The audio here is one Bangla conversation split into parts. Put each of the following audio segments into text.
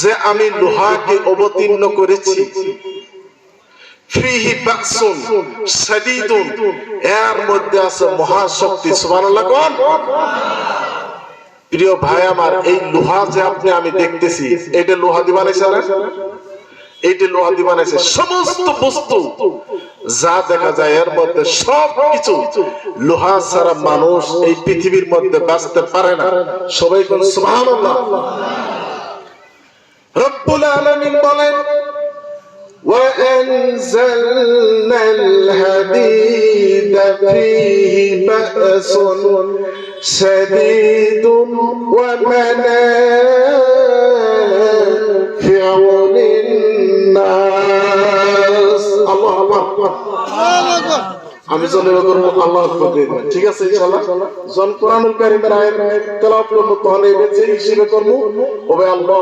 যে আমি লোহাকে অবতীর্ণ করেছি। ফিহি বাকসুন, সাদিদুন, এর মধ্যে আছে মহাশক্তি, সুবহানাল্লাহ কোন? প্রিয় ভাই আমার, এই লোহা যে আপনি, আমি দেখতেছি, এটা লোহা দি বানাইছে না এইটা লোহা দি বানাইছে সমস্ত বস্তু যা দেখা যায় এর মধ্যে সব কিছু লোহা ছাড়া মানুষ এই পৃথিবীর মধ্যে বাঁচতে পারে না সবাই কোন সুবহানাল্লাহ রব্বুল আলামিন বলেন وأنزلنا الحديد فيه بأس شديد ومنافع আমি জনের আল্লাহ ঠিক আছে জন হিসেবে ওবে আল্লাহ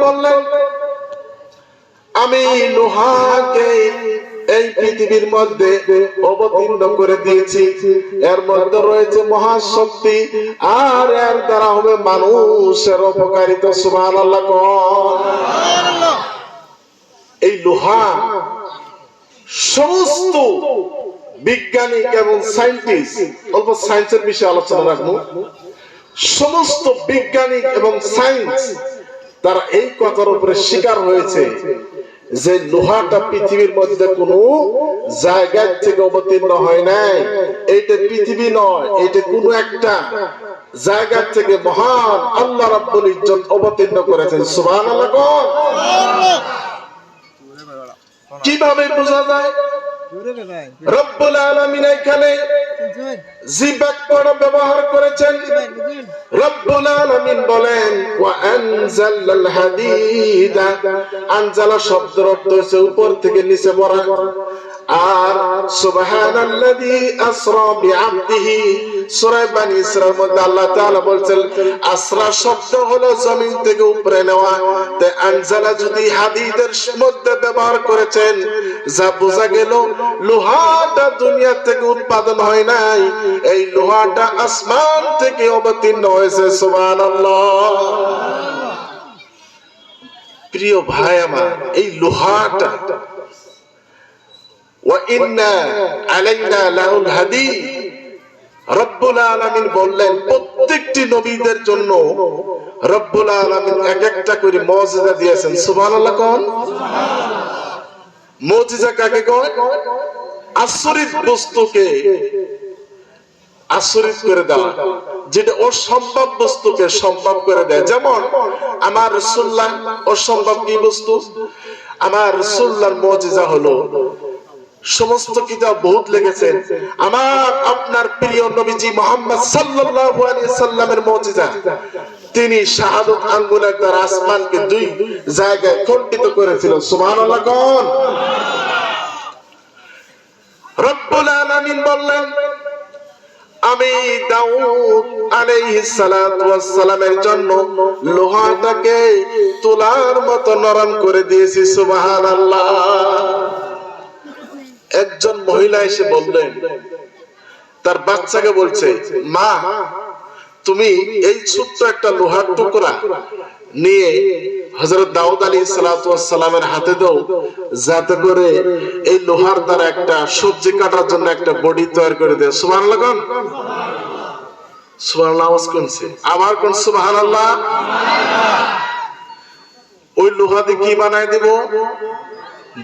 বললেন আমি এই পৃথিবীর মধ্যে অবতীর্ণ করে দিয়েছি। এর মধ্যে রয়েছে মহাশক্তি, আর এর দ্বারা হবে মানুষের উপকারিতা আল্লাহ এই লোহা সমস্ত বিজ্ঞানী এবং সায়েন্টিস্ট অল্প সায়েন্সের বিষয়ে আলোচনা রাখব। সমস্ত বিজ্ঞানী এবং সায়েন্স তারা এই কথার উপরে স্বীকার হয়েছে। যে লোহাটা পৃথিবীর মধ্যে কোন জায়গা থেকে অবতীর্ণ হয় নাই এইটা পৃথিবী নয় এটা কোন একটা জায়গা থেকে মহান আল্লাহ রাব্বুল ইজ্জত অবতীর্ণ করেছেন। সুবহানাল্লাহ? কীভাবে বোঝা যায়? রব্বুল আলামিন এখানে জি বাক্যটা ব্যবহার করেছেন। রব্বুল আলামিন বলেন, ওয়া আনজালাল হাদিদা। আনজালা শব্দের অর্থ হচ্ছে উপর থেকে নিচে পড়া। আর সুবহানাল্লাযী আসরা বিআবদিহি। সূরা বানি মধ্যে আল্লাহ তাআলা বলছেন, আসরা শব্দ হলো জমিন থেকে উপরে নেওয়া। তে আনজালা যদি হাদিদের মধ্যে ব্যবহার করেছেন, যা বোঝা গেল লোহাটা দুনিয়া থেকে উৎপাদন হয় নাই। এই লোহাটা আসমান থেকে অবতীর্ণ হয়েছে, সুবহানাল্লাহ। প্রিয় ভাই আমার, এই লোহাটা আলামিন বললেন, প্রত্যেকটি নবীদের জন্য রব্বুল আলামিন এক একটা করে মুজিজা দিয়েছেন। কোন? মুজিজা কাকে কয়? আশ্চর্য বস্তুকে আশ্চর্য করে দেওয়া। যেটা অসম্ভব বস্তুকে সম্ভব করে দেয়। যেমন, আমার রসুল্লাহ অসম্ভব কি বস্তু? আমার রসুল্লাহর মজিজা হলো, সমস্ত কিতাব বহুত লিখেছেন। আমার আপনার প্রিয় নবীজি মোহাম্মদ সাল্লাল্লাহু আলাইহি সাল্লামের মুজিজা। তিনি শাহাদত আঙ্গুলের দ্বারা আসমানকে দুই জায়গায় খণ্ডিত করেছিল। সুবহানাল্লাহ কোন? রব্বুল আলামিন বললেন আমি দাউদ আলাইহিস সালাতু ওয়াস সালামের জন্য লোহাটাকে তুলার মতো নরম করে দিয়েছি, সুবহানাল্লাহ। একজন মহিলা এসে বললেন, তার বাচ্চাকে বলছে, মা, তুমি এই ছোট্ট একটা লোহার টুকরা নিয়ে হজরত দাউদ আলী সালামের হাতে দাও, যাতে করে এই লোহার দ্বারা একটা সবজি কাটার জন্য একটা বডি তৈরি করে দেয়। সুবাহ লাগান সুবাহ আওয়াজ কোনছে আবার কোন আল্লাহ ওই লোহা দিয়ে কি বানায় দিব?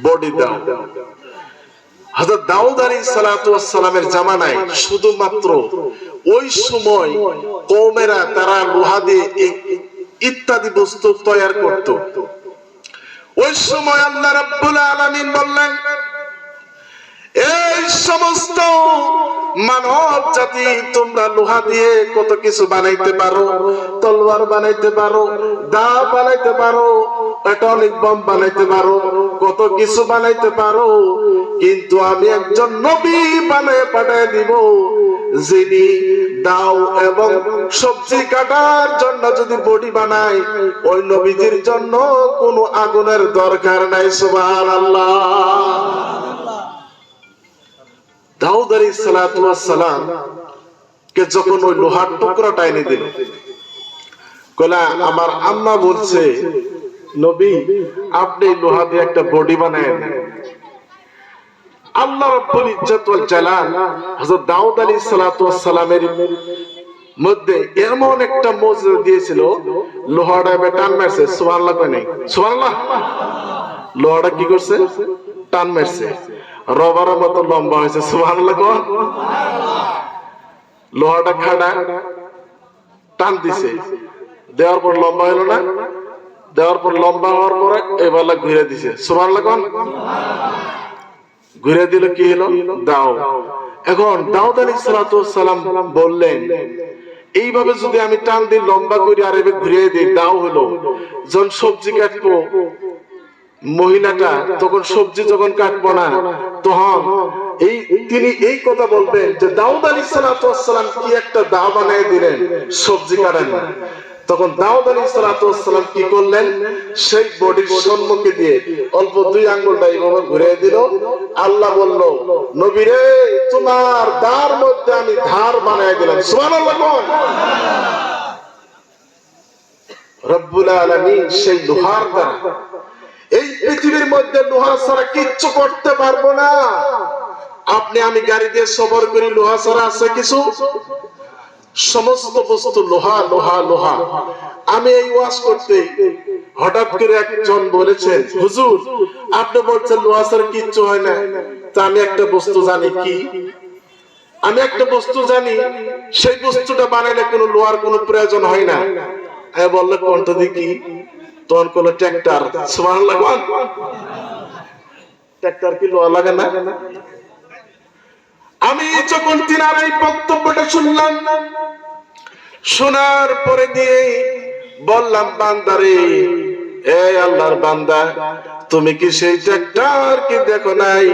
বডি দাও। হযরত দাউদ আলাইহিস সালাতু ওয়াস জামানায় শুধুমাত্র ওই সময় কওমেরা তারা লোহা দিয়ে ইত্যাদি বস্তু তৈরি করত। ওই সময় আল্লাহ রাব্বুল আলামিন বললেন, এই সমস্ত মানব জাতি তোমরা লোহা দিয়ে কত কিছু বানাইতে পারো? তলোয়ার বানাইতে পারো দা বানাইতে পারো অ্যাটমিক বম বানাইতে পারো, কত কিছু বানাইতে পারো। কিন্তু আমি একজন নবী বানায় পাঠায় দিব যিনি দাও এবং সবজি কাটার জন্য যদি বডি বানায়, ওই নবীজির জন্য কোনো আগুনের দরকার নাই, সুবহানাল্লাহ। দাউদ আলী সালাম কে যখন ওই লোহার টুকরাটা এনে দিল কলা আমার আম্মা বলছে, নবী, আপনি লোহা দিয়ে একটা বডি বানায় আল্লাহ রাব্বুল ইজ্জত ওয়াল জালাল হযরত দাউদ আলাইহিস সালাতু ওয়াস সালামের মধ্যে এমন একটা মজুদ দিয়েছিল, লোহাটা এবার টান মারছে, সুবহানাল্লাহ কয় নাই? সুবহানাল্লাহ। লোহাটা কি করছে? টান মারছে। রবার মতো লম্বা হয়েছে, সুবহানাল্লাহ কোন লোহাটা খাড়া টান দিছে। দেওয়ার পর লম্বা হলো না? দেওয়ার পর লম্বা হওয়ার পরে এবার ঘুরে দিছে। সুবহানাল্লাহ কোন ঘুরে দিল কি হলো? দাও। এখন দাউদ আলী সালাম বললেন, এইভাবে যদি আমি টান দিই লম্বা করে আর এবার ঘুরিয়ে দিই, দাও হলো। যখন সবজি কাটবো, মহিলাটা তখন সবজি যখন কাটবো না, তখন এই তিনি এই কথা বলবেন যে দাউদ আলী সালাম কি একটা দাও বানিয়ে দিলেন, সবজি কাটেন। তখন দাউদ আলী সালাম কি করলেন? সেই বডির সম্মুখে দিয়ে অল্প দুই আঙ্গুলটা এইভাবে ঘুরে দিল। আল্লাহ বলল নবীরে তোমার দার মধ্যে আমি ধার বানিয়ে দিলাম। কোন রব্বুল আলামিন সেই লোহার দ্বারা এই পৃথিবীর মধ্যে লোহা ছাড়া কিচ্ছু করতে পারব না। আপনি আমি গাড়ি দিয়ে সবর করি, লোহা ছাড়া আছে কিছু? সমস্ত বস্তু লোহা লোহা লোহা। আমি এই ওয়াজ করতে হঠাৎ করে একজন বলেছেন, হুজুর, আপনি বলছেন লোহা কিচ্ছু হয় না। তা আমি একটা বস্তু জানি কি? আমি একটা বস্তু জানি, সেই বস্তুটা বানাইলে কোনো লোহার কোনো প্রয়োজন হয় না। আমি বললে কোনটা দেখি তখন কোন ট্র্যাক্টর? সুমান লাগবান ট্র্যাক্টর কি লোহা লাগে না? আমি যখন তিনার এই বক্তব্যটা শুনলাম, শোনার পরে দিয়ে বললাম, বান্দারে, এ আল্লাহর বান্দা, তুমি কি সেই ট্রাক্টর কি দেখো নাই?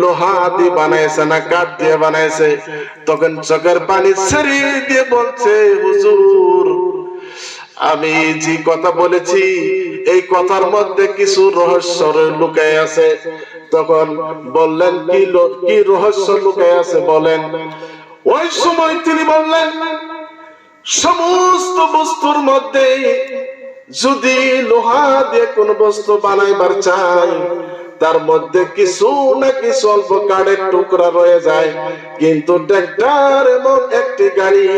লোহা দিয়ে বানাইছে না কাঠ দিয়ে বানাইছে? তখন চোখের পানি ছেড়ে দিয়ে বলছে, হুজুর, আমি যে কথা বলেছি, এই কথার মধ্যে কিছু রহস্য লুকায় আছে। তখন বললেন, কি কি রহস্য লুকায় আছে বলেন? ওই সময় তিনি বললেন, সমস্ত বস্তুর মধ্যে যদি লোহা দিয়ে কোন বস্তু বানাইবার চাই, তার মধ্যে কিছু না কিছু অল্প কাঠের টুকরা রয়ে যায়। কিন্তু ট্রাক্টর এমন একটি গাড়ি,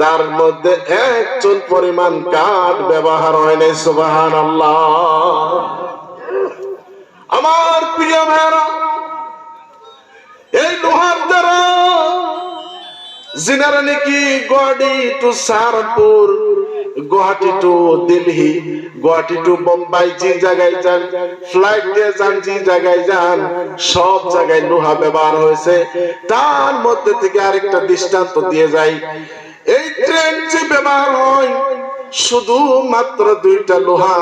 তার মধ্যে একজন পরিমাণ কাঠ ব্যবহার হয় নাই সুবাহান আমার প্রিয় ভাইরা এই লোহার দ্বারা জিনারা নাকি Guwahati to Saharanpur, Guwahati to Delhi, Guwahati to Bombay যে জায়গায় যান, ফ্লাইট দিয়ে যান, যে জায়গায় যান, সব জায়গায় লোহা ব্যবহার হয়েছে। তার মধ্যে থেকে আরেকটা দৃষ্টান্ত দিয়ে যাই। এই ট্রেন যে ব্যবহার হয় শুধু মাত্র দুইটা লোহা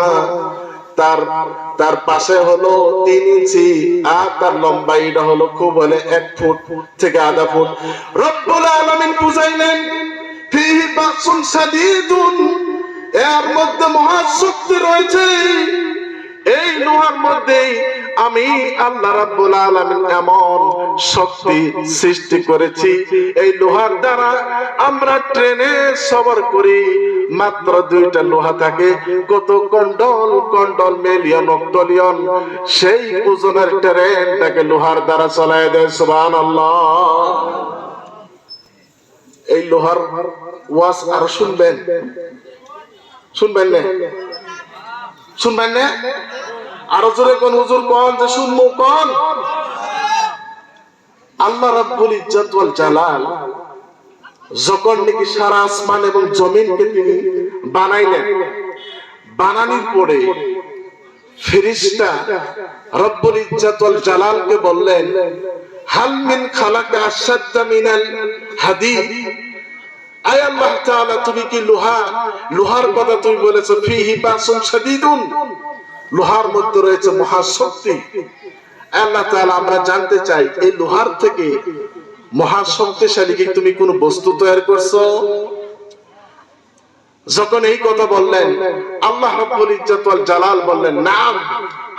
তার তার পাশে হলো তিন ইঞ্চি, আর তার লম্বাইটা হলো খুব হলে এক ফুট থেকে আধা ফুট। রব্বুল আলামিন বুঝাইলেন, ফিহি বাসুন সাদিদুন এর মধ্যে মহাশক্তি রয়েছে। এই লোহার মধ্যে আমি আল্লাহ রাব্বুল আলামিন এমন শক্তি সৃষ্টি করেছি। এই লোহার দ্বারা আমরা ট্রেনে সফর করি। মাত্র দুইটা লোহা থাকে। কত কন্ডল কন্ডল মিলিয়ন, অক্টলিয়ন। সেই ওজনের ট্রেনটাকে লোহার দ্বারা চলায় দেয়, সুবহানাল্লাহ। এই লোহার ওয়াজ আর শুনবেন? শুনবেন না? শুনবেন না? আরও জোরে কোন হুজুর কোন, যে শুনব কোন? আল্লাহ রাব্বুল ইজ্জত ওয়াল জালাল যখন নাকি সারা আসমান এবং জমিনকে তিনি বানাইলেন, বানানির পরে ফেরেশতা রব্বুল ইজ্জত ওয়াল জালালকে বললেন, হাল মিন খালাকা আশাদ্দা মিনাল হাদিদ আয় আল্লাহ তাআলা, তুমি কি লোহা, লোহার কথা তুমি বলেছ? ফিহি বাসুন শাদীদুন। লোহার মধ্যে রয়েছে মহাশক্তি। আল্লাহ তাআলা আমরা জানতে চাই, এই লোহার থেকে মহাশক্তিশালী কি তুমি কোন বস্তু তৈরি করছ? যখন এই কথা বললেন, আল্লাহ রাব্বুল ইজ্জত ওয়াল জালাল বললেন না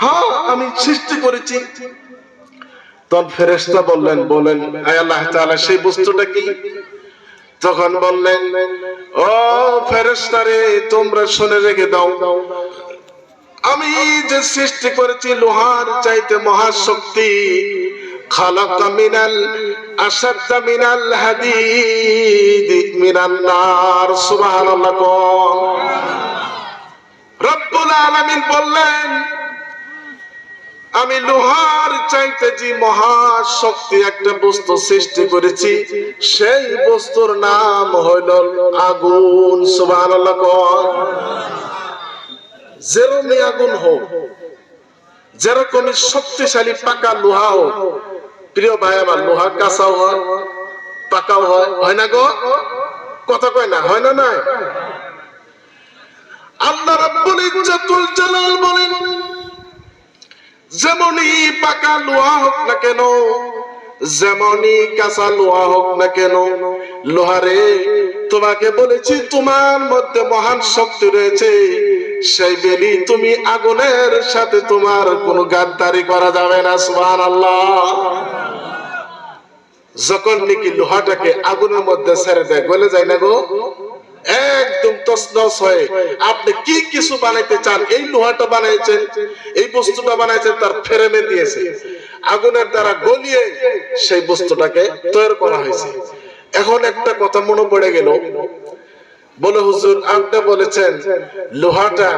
হ্যাঁ আমি সৃষ্টি করেছি। তখন ফেরেশতা বললেন, বলেন, আয় আল্লাহ তাআলা, সেই বস্তুটা কি? তখন বললেন, ও ফেরেস্তারে তোমরা শুনে রেখে দাও আমি যে সৃষ্টি করেছি লোহার চাইতে মহাশক্তি খালাকা মিনাল আসাদ্দা মিনাল হাদিদ, মিনান নার, সুবহানাল্লাহ রব্বুল আলামিন বললেন, আমি লোহার চাইতে যে মহাশক্তি একটা বস্তু সৃষ্টি করেছি, সেই বস্তুর নাম হইল আগুন, সুবহানাল্লাহ কোন যেরকমই আগুন হোক, যেরকমই শক্তিশালী পাকা লোহা হোক, প্রিয় ভাই আমার, লোহা কাঁচাও হয়, পাকাও হয় হয় না গো? কথা কয় না, হয় না না আল্লাহ রাব্বুল ইজ্জাতুল জালাল বলেন, যেমনই পাকা লোহা হোক না কেন যেমনই কাঁচা লোহা হোক না কেন, লোহারে তোমাকে বলেছি, তোমার মধ্যে মহান শক্তি রয়েছে। সেই বেলি তুমি আগুনের সাথে তোমার কোনো গাদ্দারি করা যাবে না সুবহান আল্লাহ যখন নাকি লোহাটাকে আগুনের মধ্যে ছেড়ে দেয়, গলে যায় না গো? একদম তসনস হয়ে। আপনি কি কিছু বানাইতে চান? এই লোহাটা বানাইছেন, এই বস্তুটা বানাইছেন, তার ফেরেমে দিয়েছে। আগুনের দ্বারা গলিয়ে সেই বস্তুটাকে তৈরি করা হয়েছে। এখন একটা কথা মনে পড়ে গেল। বলে হুজুর, আপনি বলেছেন, লোহাটা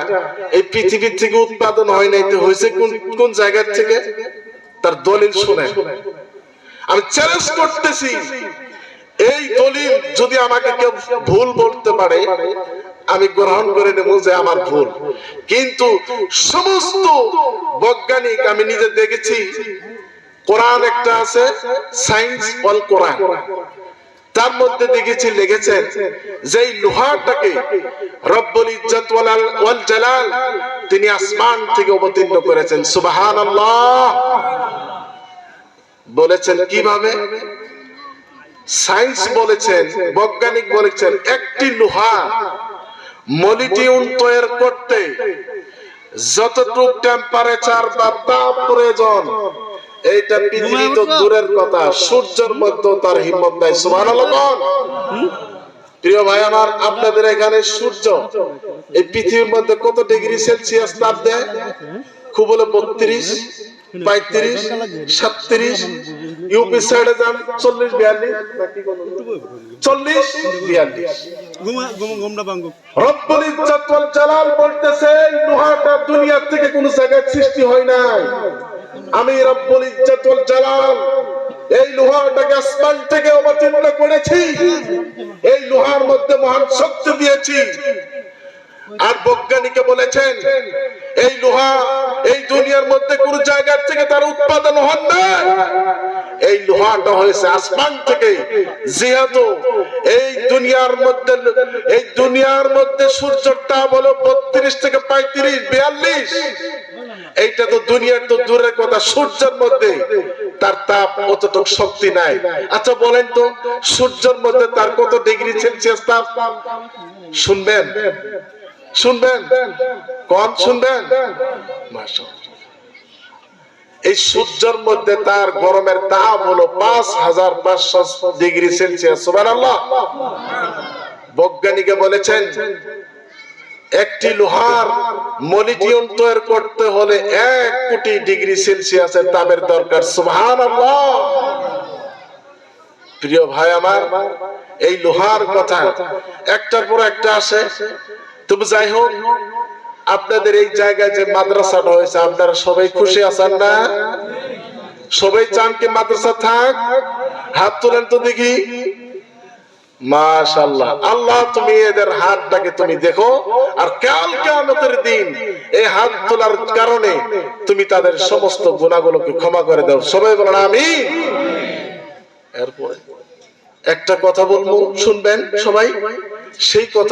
এই পৃথিবীর থেকে উৎপাদন হয় নাই তো হয়েছে কোন কোন জায়গার থেকে? তার দলিল শুনে। আমি চ্যালেঞ্জ করতেছি, এই দলিল যদি আমাকে কেউ ভুল বলতে পারে, আমি গ্রহণ করে নেব যে আমার ভুল। কিন্তু সমস্ত বৈজ্ঞানিক আমি নিজে দেখেছি কোরআন একটা আছে সায়েন্স অল কোরআন তার মধ্যে দেখেছি লিখেছেন যে লোহাটাকে রব্বুল ইজ্জত ওয়াল জালাল তিনি আসমান থেকে অবতীর্ণ করেছেন। সুবহানাল্লাহ। বলেছেন কীভাবে? সায়েন্স বলেছেন, বৈজ্ঞানিক বলেছেন, একটি লোহা মলিটিউন তৈরি করতে যতটুক টেম্পারেচার বা তাপ প্রয়োজন এইটা পৃথিবী তো দূরের কথা সূর্যের মধ্যে তার হিম্মত নাই সুবহানাল্লাহ কোন? প্রিয় ভাই আমার আপনাদের এখানে সূর্য এই পৃথিবীর মধ্যে কত ডিগ্রি সেলসিয়াস তাপ দেয়? খুব হলে বত্রিশ পঁয়ত্রিশ সাতত্রিশ ইউপি সাইডে যান চল্লিশ বিয়াল্লিশ চল্লিশ বিয়াল্লিশ। রব্বুল ইজ্জত থেকে কোন জায়গায় হয় নাই। আমি রব্বুল ইজ্জত ওয়াল জালাল, এই লোহাটাকে আসমান থেকে অবতীর্ণ করেছি। এই লোহার মধ্যে মহান শক্তি দিয়েছি। আর বৈজ্ঞানিকে বলেছেন, এই লোহা এই দুনিয়ার মধ্যে কোন জায়গার থেকে তার উৎপাদন হন না লোহাটা হয়েছে আসমান থেকে। যেহেতু এই দুনিয়ার মধ্যে, এই দুনিয়ার মধ্যে সূর্যের তাপ হলো বত্রিশ থেকে পঁয়ত্রিশ, বিয়াল্লিশ। এইটা তো দুনিয়ার তো দূরের কথা, সূর্যের মধ্যে তার তাপ অতটুক শক্তি নাই। আচ্ছা বলেন তো, সূর্যের মধ্যে তার কত ডিগ্রি সেলসিয়াস তাপ? শুনবেন? শুনবেন? কম শুনবেন? মাশাআল্লাহ। এই সূর্যের মধ্যে তার গরমের তাপ হলো পাঁচ হাজার পাঁচশো ডিগ্রি সেলসিয়াস বৈজ্ঞানিকে বলেছেন, একটি লোহার মলিটিউন তৈরি করতে হলে এক কোটি ডিগ্রি সেলসিয়াসের তাপের দরকার, সুবহানাল্লাহ। প্রিয় ভাই আমার, এই লোহার কথা একটার পর একটা আসে। তবে যাই হোক আপনাদের এই জায়গায় যে মাদ্রাসাটা হয়েছে, আপনারা সবাই খুশি আছেন না? সবাই চান কি মাদ্রাসা থাক? হাত তোলেন তো দেখি। মাশাল্লাহ আল্লাহ তুমি এদের হাতটাকে তুমি দেখো, আর কাল কিয়ামতের দিন এই হাত তোলার কারণে তুমি তাদের সমস্ত গুণাগুলোকে ক্ষমা করে দাও। সবাই বলেন আমি এরপরে একটা কথা বলব, শুনবেন সবাই? সেই কথা